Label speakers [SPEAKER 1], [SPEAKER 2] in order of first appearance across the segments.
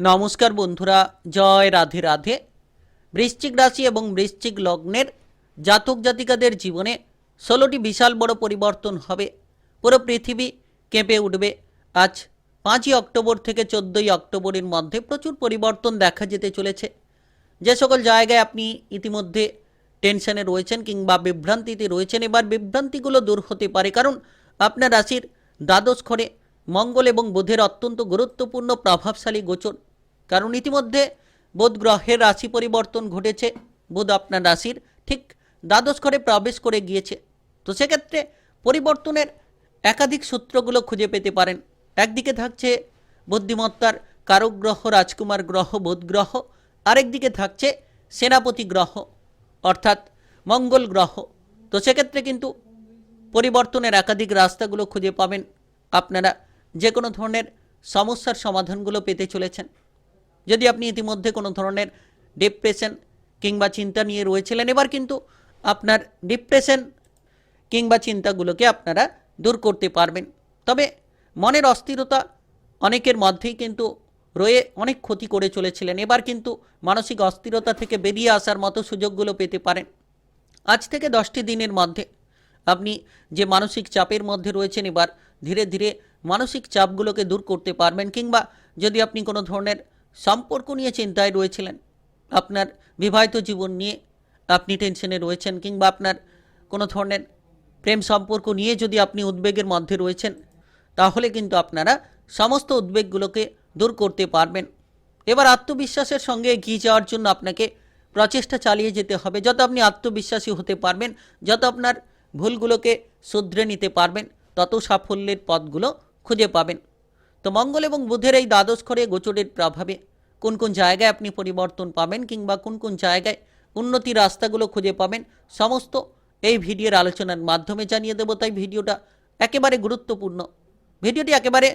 [SPEAKER 1] নমস্কার বন্ধুরা, জয় রাধে রাধে। বৃশ্চিক রাশি এবং বৃশ্চিক লগ্নের জাতক জাতিকাদের জীবনে ষোলোটি বিশাল বড় পরিবর্তন হবে। পুরো পৃথিবী কেঁপে উঠবে। আজ পাঁচই অক্টোবর থেকে চোদ্দোই অক্টোবরের মধ্যে প্রচুর পরিবর্তন দেখা যেতে চলেছে। যে সকল জায়গায় আপনি ইতিমধ্যে টেনশনে রয়েছেন কিংবা বিভ্রান্তিতে রয়েছেন, এবার বিভ্রান্তিগুলো দূর হতে পারে। কারণ আপনার রাশির দ্বাদশ ঘরে মঙ্গল এবং বুধের অত্যন্ত গুরুত্বপূর্ণ প্রভাবশালী গোচর। কারণ ইতিমধ্যে বুধ গ্রহের রাশি পরিবর্তন ঘটেছে। বুধ আপনার রাশির ঠিক দ্বাদশ ঘরে প্রবেশ করে গিয়েছে। তো সেক্ষেত্রে পরিবর্তনের একাধিক সূত্রগুলো খুঁজে পেতে পারেন। একদিকে থাকছে বুদ্ধিমত্তার কারক গ্রহ, রাজকুমার গ্রহ, বুধ গ্রহ। আরেকদিকে থাকছে সেনাপতি গ্রহ, অর্থাৎ মঙ্গল গ্রহ। তো সেক্ষেত্রে কিন্তু পরিবর্তনের একাধিক রাস্তাগুলো খুঁজে পাবেন। আপনারা যে কোনো ধরনের সমস্যার সমাধানগুলো পেতে চলেছেন। যদি আপনি ইতিমধ্যে কোনো ধরনের ডিপ্রেশন কিংবা চিন্তা নিয়ে রয়েছিলেন, এবার কিন্তু আপনার ডিপ্রেশন কিংবা চিন্তাগুলোকে আপনারা দূর করতে পারবেন। তবে মনের অস্থিরতা অনেকের মধ্যেই কিন্তু রয়ে অনেক ক্ষতি করে চলেছিলেন। এবার কিন্তু মানসিক অস্থিরতা থেকে বেরিয়ে আসার মতো সুযোগগুলো পেতে পারেন। আজ থেকে দশটি দিনের মধ্যে আপনি যে মানসিক চাপের মধ্যে রয়েছেন, এবার ধীরে ধীরে মানসিক চাপগুলোকে দূর করতে পারবেন। কিংবা যদি আপনি কোনো ধরনের সম্পর্ক নিয়ে চিন্তায় রয়েছিলেন। আপনার বিবাহিত জীবন নিয়ে আপনি টেনশনে রয়েছেন কিংবা আপনার কোনো ধরনের প্রেম সম্পর্ক নিয়ে যদি আপনি উদ্বেগের মধ্যে রয়েছেন, তাহলে কিন্তু আপনারা সমস্ত উদ্বেগগুলোকে দূর করতে পারবেন। এবার আত্মবিশ্বাসের সঙ্গে এগিয়ে যাওয়ার জন্য আপনাকে প্রচেষ্টা চালিয়ে যেতে হবে। যত আপনি আত্মবিশ্বাসী হতে পারবেন, যত আপনার ভুলগুলোকে শুধরে নিতে পারবেন, তত সাফল্যের পথগুলো খুঁজে পাবেন। তো মঙ্গল এবং বুধের এই দ্বাদশ ঘরে গোচরের প্রভাবে কোন কোন জায়গায় আপনি পরিবর্তন পাবেন কিংবা কোন কোন জায়গায় উন্নতি রাস্তাগুলো খুঁজে পাবেন, সমস্ত এই ভিডিওর আলোচনার মাধ্যমে জানিয়ে দেবো। তাই ভিডিওটা একেবারে গুরুত্বপূর্ণ। ভিডিওটি একেবারে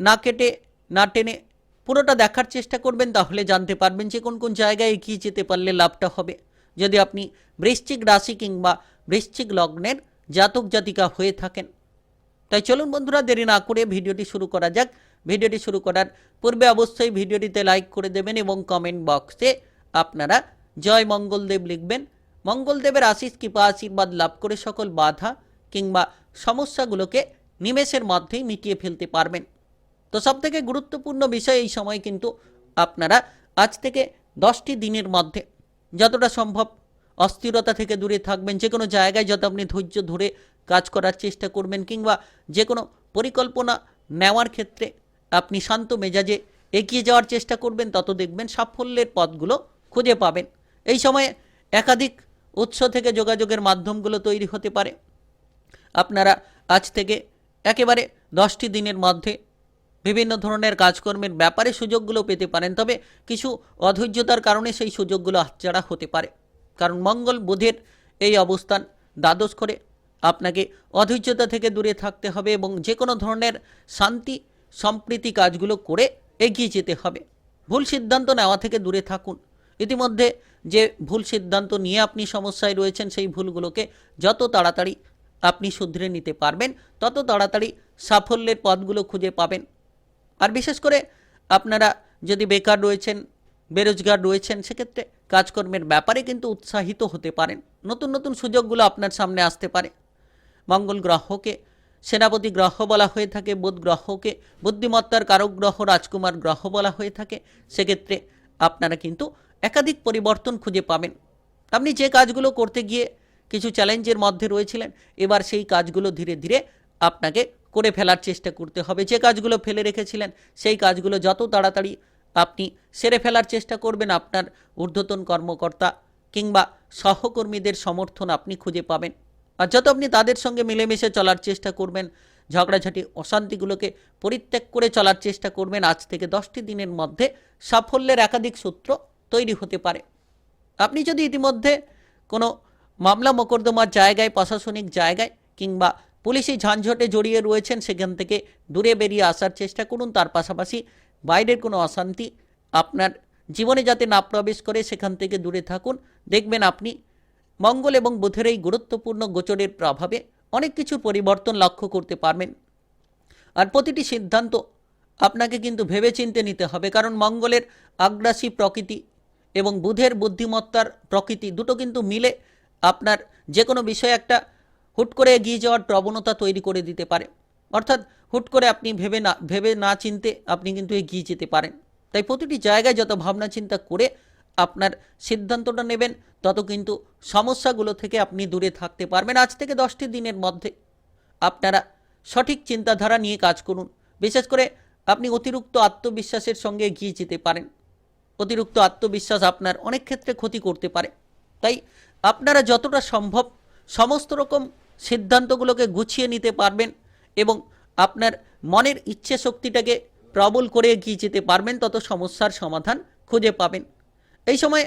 [SPEAKER 1] না কেটে, না টেনে পুরোটা দেখার চেষ্টা করবেন, তাহলে জানতে পারবেন যে কোন কোন জায়গায় এগিয়ে যেতে পারলে লাভটা হবে। যদি আপনি বৃশ্চিক রাশি কিংবা বৃশ্চিক লগ্নের জাতক জাতিকা হয়ে থাকেন, তাই চলুন বন্ধুরা, দেরি না করে ভিডিওটি শুরু করা যাক। ভিডিওটি শুরু করার পূর্বে অবশ্যই ভিডিওটিতে লাইক করে দেবেন এবং কমেন্ট বক্সে আপনারা জয় মঙ্গলদেব লিখবেন। মঙ্গলদেবের আশিস, কৃপা, আশীর্বাদ লাভ করে সকল বাধা কিংবা সমস্যাগুলোকে নিমেষের মধ্যেই মিটিয়ে ফেলতে পারবেন। তো সবথেকে গুরুত্বপূর্ণ বিষয় এই সময় কিন্তু আপনারা আজ থেকে দশটি দিনের মধ্যে যতটা সম্ভব অস্থিরতা থেকে দূরে থাকবেন যে কোনো জায়গায় যত আপনি ধৈর্য ধরে কাজ করার চেষ্টা করবেন কিংবা যে কোনো পরিকল্পনা নেওয়ার ক্ষেত্রে আপনি শান্ত মেজাজে এগিয়ে যাওয়ার চেষ্টা করবেন, তত দেখবেন সাফল্যের পথগুলো খুঁজে পাবেন। এই সময়ে একাধিক উৎস থেকে যোগাযোগের মাধ্যমগুলো তৈরি হতে পারে। আপনারা আজ থেকে একেবারে দশটি দিনের মধ্যে বিভিন্ন ধরনের কাজকর্মের ব্যাপারে সুযোগগুলো পেতে পারেন, তবে কিছু অধৈর্যতার কারণে সেই সুযোগগুলো হাতছাড়া হতে পারে। কারণ মঙ্গল বুধের এই অবস্থান দ্বাদশ করে আপনাকে অধৈর্যতা থেকে দূরে থাকতে হবে এবং যে কোনো ধরনের শান্তি সম্প্রীতি কাজগুলো করে এগিয়ে যেতে হবে। ভুল সিদ্ধান্ত নেওয়া থেকে দূরে থাকুন। ইতিমধ্যে যে ভুল সিদ্ধান্ত নিয়ে আপনি সমস্যায় রয়েছেন, সেই ভুলগুলোকে যত তাড়াতাড়ি আপনি শুধরে নিতে পারবেন, তত তাড়াতাড়ি সাফল্যের পথগুলো খুঁজে পাবেন। আর বিশেষ করে আপনারা যদি বেকার রয়েছেন, বেরোজগার রয়েছেন, সেক্ষেত্রে কাজকর্মের ব্যাপারে কিন্তু উৎসাহিত হতে পারেন। নতুন নতুন সুযোগগুলো আপনার সামনে আসতে পারে। মঙ্গল গ্রহকে সেনাপতি গ্রহ বলা হয়ে থাকে, বুধ গ্রহকে, বুদ্ধিমত্তার কারক গ্রহ, রাজকুমার গ্রহ বলা হয়ে থাকে। সেক্ষেত্রে আপনারা কিন্তু একাধিক পরিবর্তন খুঁজে পাবেন। আপনি যে কাজগুলো করতে গিয়ে কিছু চ্যালেঞ্জের মধ্যে রয়েছিলেন, এবার সেই কাজগুলো ধীরে ধীরে আপনাকে করে ফেলার চেষ্টা করতে হবে। যে কাজগুলো ফেলে রেখেছিলেন, সেই কাজগুলো যত তাড়াতাড়ি আপনি সেরে ফেলার চেষ্টা করবেন, আপনার ঊর্ধ্বতন কর্মকর্তা কিংবা সহকর্মীদের সমর্থন আপনি খুঁজে পাবেন। আর যত আপনি তাদের সঙ্গে মিলেমিশে চলার চেষ্টা করবেন, ঝগড়াঝাটি, অশান্তিগুলোকে পরিত্যাগ করে চলার চেষ্টা করবেন, আজ থেকে দশটি দিনের মধ্যে সাফল্যের একাধিক সূত্র তৈরি হতে পারে। আপনি যদি ইতিমধ্যে কোনো মামলা মোকদ্দমার জায়গায়, প্রশাসনিক জায়গায় কিংবা পুলিশি ঝানঝটে জড়িয়ে রয়েছেন, সেখান থেকে দূরে বেরিয়ে আসার চেষ্টা করুন। তার পাশাপাশি বাইরের কোনো অশান্তি আপনার জীবনে যাতে না প্রবেশ করে, সেখান থেকে দূরে থাকুন। দেখবেন আপনি মঙ্গল এবং বুধের এই গুরুত্বপূর্ণ গোচরের প্রভাবে অনেক কিছু পরিবর্তন লক্ষ্য করতে পারবেন। আর প্রতিটি সিদ্ধান্ত আপনাকে কিন্তু ভেবেচিন্তে নিতে হবে, কারণ মঙ্গলের আগ্রাসী প্রকৃতি এবং বুধের বুদ্ধিমত্তার প্রকৃতি দুটো কিন্তু মিলে আপনার যে কোনো বিষয়ে একটা হুট করে এগিয়ে যাওয়ার প্রবণতা তৈরি করে দিতে পারে। অর্থাৎ হুট করে আপনি ভেবে না ভেবে না চিনতে আপনি কিন্তু এগিয়ে যেতে পারেন। তাই প্রতিটি জায়গায় যত ভাবনা চিন্তা করে আপনার সিদ্ধান্তটা নেবেন, তত কিন্তু সমস্যাগুলো থেকে আপনি দূরে থাকতে পারবেন। আজ থেকে দশটি দিনের মধ্যে আপনারা সঠিক চিন্তাধারা নিয়ে কাজ করুন। বিশেষ করে আপনি অতিরিক্ত আত্মবিশ্বাসের সঙ্গে এগিয়ে যেতে পারেন। অতিরিক্ত আত্মবিশ্বাস আপনার অনেক ক্ষেত্রে ক্ষতি করতে পারে। তাই আপনারা যতটা সম্ভব সমস্ত রকম সিদ্ধান্তগুলোকে গুছিয়ে নিতে পারবেন এবং আপনার মনের ইচ্ছে শক্তিটাকে প্রবল করে এগিয়ে যেতে পারবেন, তত সমস্যার সমাধান খুঁজে পাবেন। এই সময়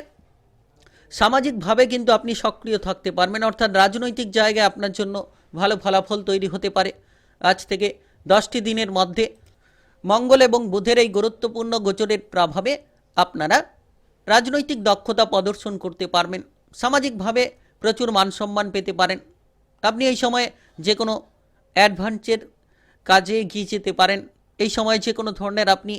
[SPEAKER 1] সামাজিকভাবে কিন্তু আপনি সক্রিয় থাকতে পারবেন, অর্থাৎ রাজনৈতিক জায়গায় আপনার জন্য ভালো ফলাফল তৈরি হতে পারে। আজ থেকে দশটি দিনের মধ্যে মঙ্গল এবং বুধের এই গুরুত্বপূর্ণ গোচরের প্রভাবে আপনারা রাজনৈতিক দক্ষতা প্রদর্শন করতে পারবেন, সামাজিকভাবে প্রচুর মান সম্মান পেতে পারেন। আপনি এই সময়ে যে কোনো অ্যাডভান্সের কাজে এগিয়ে যেতে পারেন, এই সময় যে কোনো ধরনের আপনি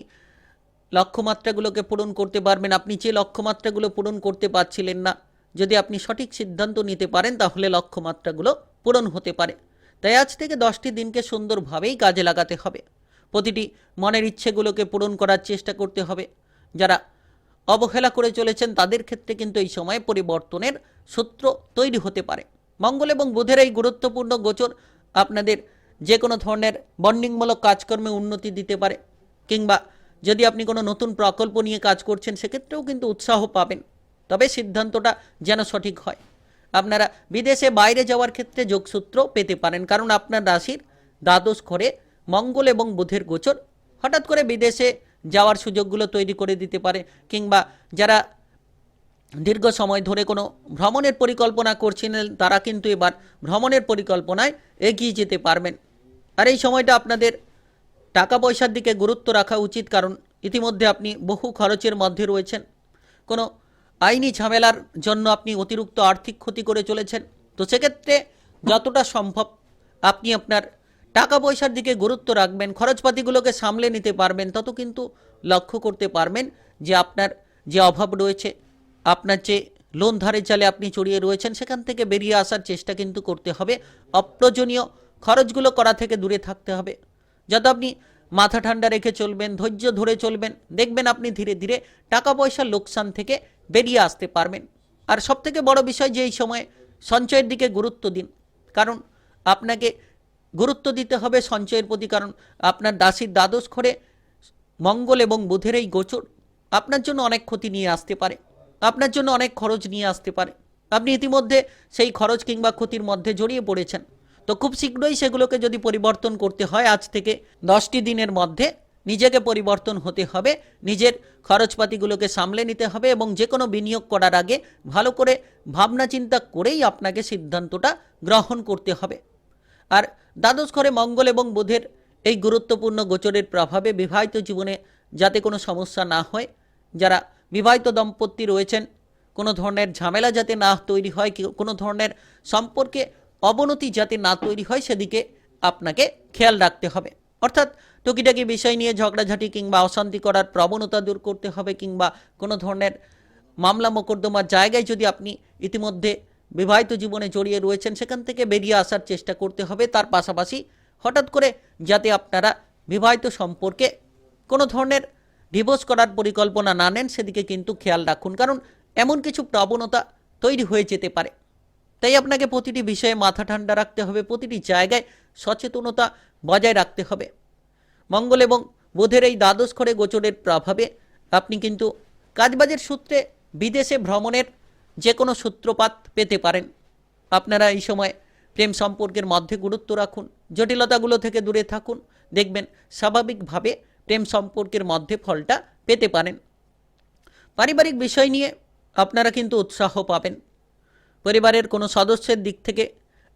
[SPEAKER 1] লক্ষ্যমাত্রাগুলোকে পূরণ করতে পারবেন। আপনি যে লক্ষ্যমাত্রাগুলো পূরণ করতে পারছিলেন না, যদি আপনি সঠিক সিদ্ধান্ত নিতে পারেন, তাহলে লক্ষ্যমাত্রাগুলো পূরণ হতে পারে। তাই আজ থেকে দশটি দিনকে সুন্দরভাবেই কাজে লাগাতে হবে। প্রতিটি মনের ইচ্ছেগুলোকে পূরণ করার চেষ্টা করতে হবে। যারা অবহেলা করে চলেছেন, তাদের ক্ষেত্রে কিন্তু এই সময় পরিবর্তনের সূত্র তৈরি হতে পারে। মঙ্গল এবং বুধের এই গুরুত্বপূর্ণ গোচর আপনাদের যে কোনো ধরনের বন্ডিংমূলক কাজকর্মে উন্নতি দিতে পারে, কিংবা যদি আপনি কোনো নতুন প্রকল্প নিয়ে কাজ করছেন, সেক্ষেত্রেও কিন্তু উৎসাহ পাবেন। তবে সিদ্ধান্তটা যেন সঠিক হয়। আপনারা বিদেশে বাইরে যাওয়ার ক্ষেত্রে যোগসূত্র পেতে পারেন, কারণ আপনার রাশির দ্বাদশ ঘরে মঙ্গল এবং বুধের গোচর হঠাৎ করে বিদেশে যাওয়ার সুযোগগুলো তৈরি করে দিতে পারে, কিংবা যারা দীর্ঘ সময় ধরে কোনো ভ্রমণের পরিকল্পনা করছিলেন, তারা কিন্তু এবার ভ্রমণের পরিকল্পনায় এগিয়ে যেতে পারবেন। আর এই সময়টা আপনাদের টাকা পয়সার দিকে গুরুত্ব রাখা উচিত, কারণ ইতিমধ্যে আপনি বহু খরচের মধ্যে রয়েছেন। কোনো আইনি ঝামেলার জন্য আপনি অতিরিক্ত আর্থিক ক্ষতি করে চলেছেন। তো সেক্ষেত্রে যতটা সম্ভব আপনি আপনার টাকা পয়সার দিকে গুরুত্ব রাখবেন, খরচপাতিগুলোকে সামলে নিতে পারবেন, তত কিন্তু লক্ষ্য করতে পারবেন যে আপনার যে অভাব রয়েছে, আপনার যে লোন ধারের জালে আপনি জড়িয়ে রয়েছেন, সেখান থেকে বেরিয়ে আসার চেষ্টা কিন্তু করতে হবে। অপ্রয়োজনীয় খরচগুলো করা থেকে দূরে থাকতে হবে। যত আপনি মাথা ঠান্ডা রেখে চলবেন, ধৈর্য ধরে চলবেন, দেখবেন আপনি ধীরে ধীরে টাকা পয়সার লোকসান থেকে বেরিয়ে আসতে পারবেন। আর সবথেকে বড় বিষয় যে এই সময় সঞ্চয়ের দিকে গুরুত্ব দিন। কারণ আপনাকে গুরুত্ব দিতে হবে সঞ্চয়ের প্রতি, কারণ আপনার দাসীর দ্বাদশ ঘরে মঙ্গল এবং বুধের এই গোচর আপনার জন্য অনেক ক্ষতি নিয়ে আসতে পারে, আপনার জন্য অনেক খরচ নিয়ে আসতে পারে। আপনি ইতিমধ্যে সেই খরচ কিংবা ক্ষতির মধ্যে জড়িয়ে পড়েছেন। তো খুব শীঘ্রই সেগুলোকে যদি পরিবর্তন করতে হয় আজ থেকে দশটি দিনের মধ্যে, নিজেকে পরিবর্তন হতে হবে, নিজের খরচপাতিগুলোকে সামলে নিতে হবে এবং যে কোনো বিনিয়োগ করার আগে ভালো করে ভাবনা চিন্তা করেই আপনাকে সিদ্ধান্তটা গ্রহণ করতে হবে। আর দ্বাদশ ঘরে মঙ্গল এবং বুধের এই গুরুত্বপূর্ণ গোচরের প্রভাবে বিবাহিত জীবনে যাতে কোনো সমস্যা না হয়, যারা বিবাহিত দম্পতি রয়েছেন, কোনো ধরনের ঝামেলা যাতে না তৈরি হয় কোনো ধরনের সম্পর্কে অবনতি যাতে না তৈরি হয় সেদিকে আপনাকে খেয়াল রাখতে হবে। অর্থাৎ টুকিটাকি বিষয় নিয়ে ঝগড়াঝাটি কিংবা অশান্তি করার প্রবণতা দূর করতে হবে কিংবা কোনো ধরনের মামলা মোকদ্দমার জায়গায় যদি আপনি ইতিমধ্যে বিবাহিত জীবনে জড়িয়ে রয়েছেন, সেখান থেকে বেরিয়ে আসার চেষ্টা করতে হবে। তার পাশাপাশি হঠাৎ করে যাতে আপনারা বিবাহিত সম্পর্কে কোনো ধরনের ডিভোর্স করার পরিকল্পনা না নেন, সেদিকে কিন্তু খেয়াল রাখুন। কারণ এমন কিছু প্রবণতা তৈরি হয়ে যেতে পারে। তাই আপনাকে প্রতিটি বিষয়ে মাথা ঠান্ডা রাখতে হবে, প্রতিটি জায়গায় সচেতনতা বজায় রাখতে হবে। মঙ্গল এবং বোধের এই দ্বাদশ ঘরে গোচরের প্রভাবে আপনি কিন্তু কাজবাজের সূত্রে বিদেশে ভ্রমণের যে কোনো সূত্রপাত পেতে পারেন। আপনারা এই সময় প্রেম সম্পর্কের মধ্যে গুরুত্ব রাখুন, জটিলতাগুলো থেকে দূরে থাকুন, দেখবেন স্বাভাবিকভাবে প্রেম সম্পর্কের মধ্যে ফলটা পেতে পারেন। পারিবারিক বিষয় নিয়ে আপনারা কিন্তু উৎসাহ পাবেন। পরিবারের কোনো সদস্যের দিক থেকে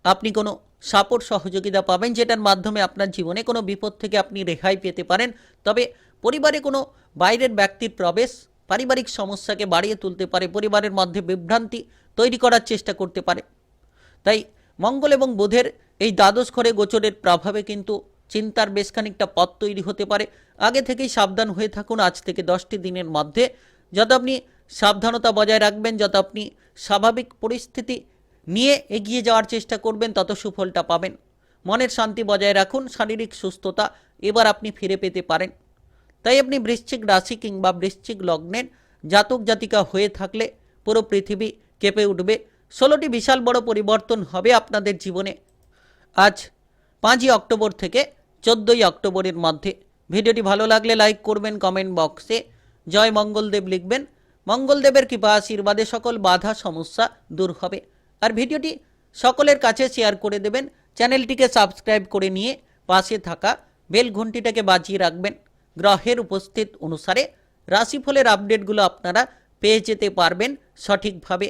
[SPEAKER 1] আপনি কোনো সাপোর্ট সহযোগিতা পাবেন যেটার মাধ্যমে আপনার জীবনে কোনো বিপদ থেকে আপনি রেহাই পেতে পারেন। তবে পরিবারে কোনো বাইরের ব্যক্তির প্রবেশ পারিবারিক সমস্যাকে বাড়িয়ে তুলতে পারে, পরিবারের মধ্যে বিভ্রান্তি তৈরি করার চেষ্টা করতে পারে। তাই মঙ্গল এবং বুধের এই দ্বাদশ ঘরে গোচরের প্রভাবে কিন্তু চিন্তার বেশ খানিকটা পথ তৈরি হতে পারে। আগে থেকেই সাবধান হয়ে থাকুন। আজ থেকে দশটি দিনের মধ্যে যত আপনি সাবধানতা বজায় রাখবেন, যত আপনি স্বাভাবিক পরিস্থিতি নিয়ে এগিয়ে যাওয়ার চেষ্টা করবেন, তত সুফলটা পাবেন। মনের শান্তি বজায় রাখুন, শারীরিক সুস্থতা এবার আপনি ফিরে পেতে পারেন। তাই আপনি বৃশ্চিক রাশি কিংবা বৃশ্চিক লগ্নের জাতক জাতিকা হয়ে থাকলে পুরো পৃথিবী কেঁপে উঠবে। ষোলোটি বিশাল বড় পরিবর্তন হবে আপনাদের জীবনে। আজ পাঁচই অক্টোবর থেকে চোদ্দোই অক্টোবরের মধ্যে। ভিডিওটি ভালো লাগলে লাইক করবেন, কমেন্ট বক্সে জয় মঙ্গলদেব লিখবেন। মঙ্গলদেবের কৃপা, আশীর্বাদে সকল বাধা, সমস্যা দূর হবে। আর ভিডিওটি সকলের কাছে শেয়ার করে দেবেন। চ্যানেলটিকে সাবস্ক্রাইব করে নিয়ে পাশে থাকা বেল ঘন্টিটাকে বাজিয়ে রাখবেন। গ্রহের উপস্থিত অনুসারে রাশিফলের আপডেটগুলো আপনারা পেয়ে যেতে পারবেন সঠিকভাবে।